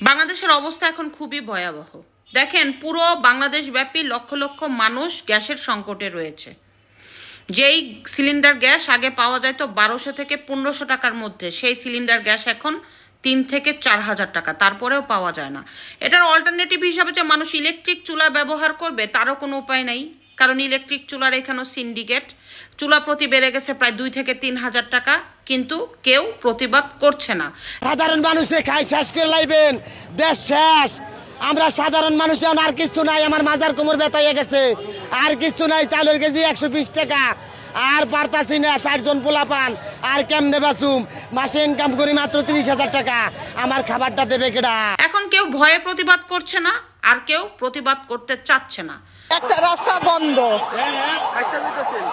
বাংলাদেশের অবস্থা এখন খুবই ভয়াবহ। দেখেন, পুরো বাংলাদেশ ব্যাপী লক্ষ লক্ষ মানুষ গ্যাসের সংকটে রয়েছে। যেই সিলিন্ডার গ্যাস আগে পাওয়া যায় তো বারোশো থেকে পনেরোশো টাকার মধ্যে, সেই সিলিন্ডার গ্যাস এখন তিন থেকে চার হাজার টাকা, তারপরেও পাওয়া যায় না। এটার অল্টারনেটিভ হিসাবে যে মানুষ ইলেকট্রিক চুলা ব্যবহার করবে, তারও কোনো উপায় নেই। কারণ ইলেকট্রিক চুলার এখানেও সিন্ডিকেট, চুলা প্রতি বেড়ে গেছে প্রায় দুই থেকে তিন হাজার টাকা, কিন্তু কেউ প্রতিবাদ করছে না। সাধারণ মানুষে খাই শেষ করে লাইবেন, দেশ শেষ। আমরা সাধারণ মানুষ আর কিছু নাই, আমার মাজার কোমর ব্যথা হয়ে গেছে। আর কিছু নাই, চালের কেজি একশো বিশ টাকা। আর পারতাছি না, চারজন পোলা পান আর কেমনে বাসুম মাসে ইনকাম করি মাত্র তিরিশ হাজার টাকা। আমার খাবারটা দেবে কেডা? কেউ ভয়ে প্রতিবাদ করছে না আর কেউ প্রতিবাদ করতে চাচ্ছে না। একটা রাস্তা বন্ধ।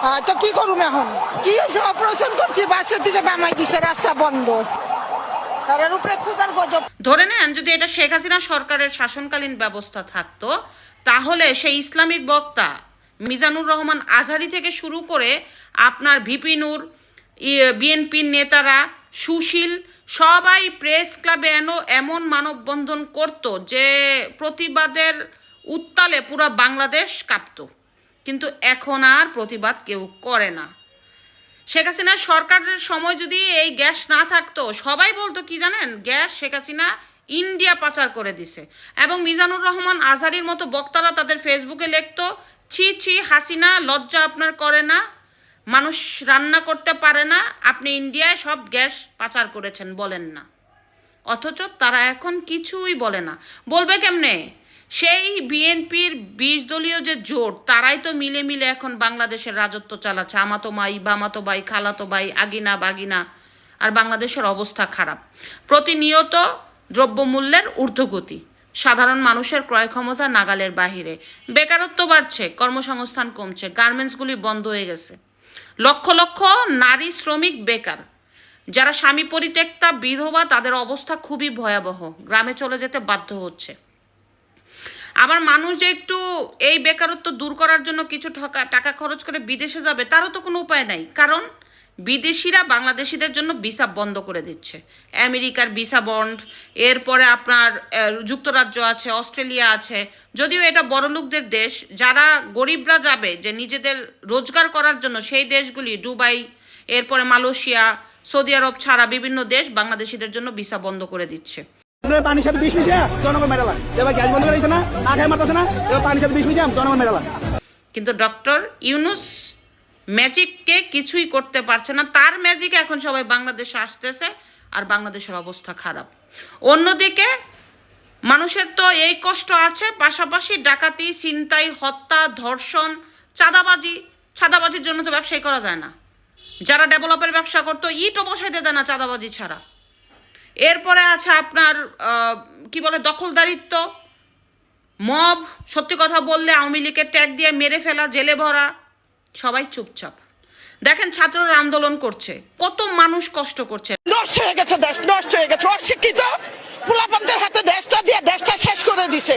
হ্যাঁ, তো কি করুম এখন? কি হয়েছে? অপারেশন করছি বাসের দিকে নামাই দিছে রাস্তা বন্ধ। ধরে নেন যদি এটা শেখ হাসিনা সরকারের শাসনকালীন ব্যবস্থা থাকতো তাহলে সেই ইসলামিক বক্তা মিজানুর রহমান আজহারি থেকে শুরু করে আপনার ভিপি নূর বিএনপির নেতারা সুশীল সবাই প্রেস ক্লাবে এন, এমন মানববন্ধন করত যে প্রতিবাদের উত্তালে পুরো বাংলাদেশ কাঁপত। কিন্তু এখন আর প্রতিবাদ কেউ করে না। শেখ হাসিনা সরকারের সময় যদি এই গ্যাস না থাকতো, সবাই বলতো, কি জানেন? গ্যাস শেখ হাসিনা ইন্ডিয়া পাচার করে দিছে। এবং মিজানুর রহমান আজহারির মতো বক্তারা তাদের ফেসবুকে লিখতো, ছি ছি, হাসিনা, লজ্জা আপনার করে না। মানুষ রান্না করতে পারে না, আপনি ইন্ডিয়ায় সব গ্যাস পাচার করেছেন, বলেন না। অথচ তারা এখন কিছুই বলে না। বলবে কেমনে? সেই বিএনপির বিশ দলীয় যে জোট, তারাই তো মিলে মিলে এখন বাংলাদেশের রাজত্ব চালাচ্ছে। আমাতো মাই, বামাতো ভাই খালাতো ভাই আগিনা, বাগিনা, আর বাংলাদেশের অবস্থা খারাপ। প্রতিনিয়ত দ্রব্যমূল্যের ঊর্ধ্বগতি, সাধারণ মানুষের ক্রয় ক্ষমতা নাগালের বাহিরে। বেকারত্ব বাড়ছে, কর্মসংস্থান কমছে, গার্মেন্টসগুলি বন্ধ হয়ে গেছে। লক্ষ লক্ষ নারী শ্রমিক বেকার। যারা স্বামী পরিত্যক্তা, বিধবা, তাদের অবস্থা খুবই ভয়াবহ। গ্রামে চলে যেতে বাধ্য হচ্ছে। আবার মানুষ যে একটু এই বেকারত্ব দূর করার জন্য কিছু টাকা টাকা খরচ করে বিদেশে যাবে, তারও তো কোনো উপায় নাই। কারণ বিদেশিরা বাংলাদেশিদের জন্য ভিসা বন্ধ করে দিচ্ছে। আমেরিকার ভিসা বন্ড এরপরে আপনার যুক্তরাজ্য আছে অস্ট্রেলিয়া আছে যদিও এটা বড়লোকদের দেশ যারা গরিবরা যাবে যে নিজেদের রোজগার করার জন্য সেই দেশগুলি দুবাই এরপরে মালয়েশিয়া সৌদি আরব ছাড়া বিভিন্ন দেশ বাংলাদেশিদের জন্য ভিসা বন্ধ করে দিচ্ছে। পানির সাথে বিষ মিশিয়ে জনগণ মেরালাম এবার গ্যাস বন্ধ করেছে না না খাই মারতেছে না এবার পানির সাথে বিষ মিশিয়ে জনগণ মেরালাম কিন্তু ডক্টর ইউনুস ম্যাজিককে কিছুই করতে পারছে না। তার ম্যাজিক এখন সবাই বাংলাদেশে আসতেছে আর বাংলাদেশের অবস্থা খারাপ। অন্যদিকে মানুষের তো এই কষ্ট আছে, পাশাপাশি ডাকাতি, ছিনতাই, হত্যা, ধর্ষণ, চাঁদাবাজি, চাঁদাবাজির জন্য তো ব্যবসায়ী করা যায় না। যারা ডেভেলপের ব্যবসা করতো, ইটও বসাইতে দেয় না চাঁদাবাজি ছাড়া। এরপরে আছে আপনার কি বলে, দখলদারিত্ব, মব, সত্যি কথা বললে আওয়ামী লীগের ট্যাগ দিয়ে মেরে ফেলা, জেলে ভরা চুপচাপ। দেখেন ছাত্ররা আন্দোলন করছে। কত মানুষ কষ্ট করছে। নষ্ট হয়ে গেছে দেশ নষ্ট হয়ে গেছে। অশিক্ষিত পোলাপানদের হাতে দেশটা দিয়ে দেশটা শেষ করে দিছে।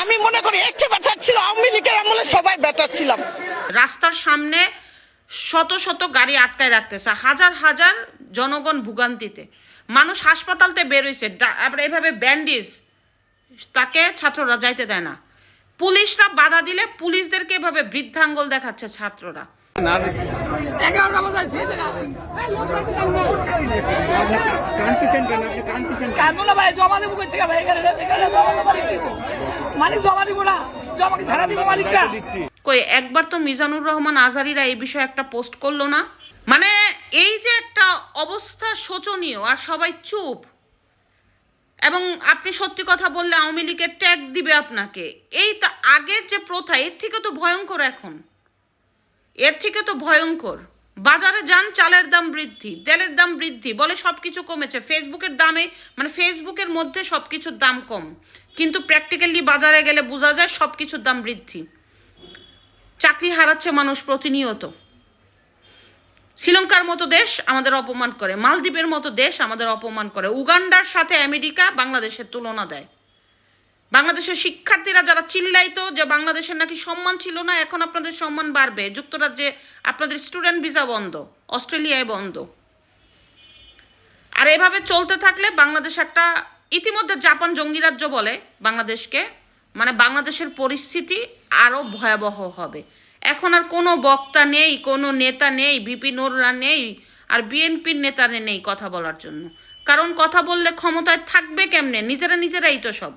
আমি মনে করি চেয়ে বেটার ছিল আওয়ামী লীগের আমলে সবাই বেটার ছিলাম। রাস্তার সামনে শত শত গাড়ি আটকায় রাখতেছে হাজার হাজার জনগণ ভোগান্তিতে। মানুষ হাসপাতালতে বেরোইছে এভাবে ব্যান্ডেজ তাকে ছাত্ররা যাইতে দেয় না। পুলিশরা বাধা দিলে পুলিশদেরকে এভাবে বৃদ্ধাঙ্গল দেখাচ্ছে ছাত্ররা। কানবো না ভাই? জমা দেবো কই থেকে? ভাই এখানে এখানে জমা দেবো মালিক দিব মালিক জমা দিব না। জমা কি ছাড়া দিব মালিকটা কই একবার তো মিজানুর রহমান আজারিরা এই বিষয়ে একটা পোস্ট করল না? মানে এই যে একটা অবস্থা শোচনীয় আর সবাই চুপ। এবং আপনি সত্যি কথা বললে আওয়ামী লীগের ট্যাগ দিবে আপনাকে। এই তো আগের যে প্রথা, এর থেকে তো ভয়ঙ্কর এখন। এর থেকে তো ভয়ঙ্কর। বাজারে যান, চালের দাম বৃদ্ধি, তেলের দাম বৃদ্ধি, বলে সব কিছু কমেছে। ফেসবুকের দামে মানে ফেসবুকের মধ্যে সব কিছুর দাম কম। কিন্তু প্র্যাকটিক্যালি বাজারে গেলে বোঝা যায় সব কিছুর দাম বৃদ্ধি। চাকরি হারাচ্ছে মানুষ প্রতিনিয়ত। শ্রীলঙ্কার মতো দেশ আমাদের অপমান করে, মালদ্বীপের মতো দেশ আমাদের অপমান করে, উগান্ডার সাথে আমেরিকা বাংলাদেশের তুলনা দেয়। বাংলাদেশের শিক্ষার্থীরা যারা চিল্লাইতো যে বাংলাদেশের নাকি সম্মান ছিল না, এখন আপনাদের সম্মান বাড়বে। যুক্তরাজ্যে আপনাদের স্টুডেন্ট ভিসা বন্ধ, অস্ট্রেলিয়ায় বন্ধ। আর এভাবে চলতে থাকলে বাংলাদেশ একটা ইতিমধ্যে জাপান জঙ্গি রাজ্য বলে বাংলাদেশকে মানে বাংলাদেশের পরিস্থিতি আরও ভয়াবহ হবে। এখন আর কোনো বক্তা নেই, কোনো নেতা নেই বিপি নোররা নেই আর বিএনপির নেতারা নেই কথা বলার জন্য। কারণ কথা বললে ক্ষমতায় থাকবে কেমনে? নিজেরা নিজেরাই তো সব।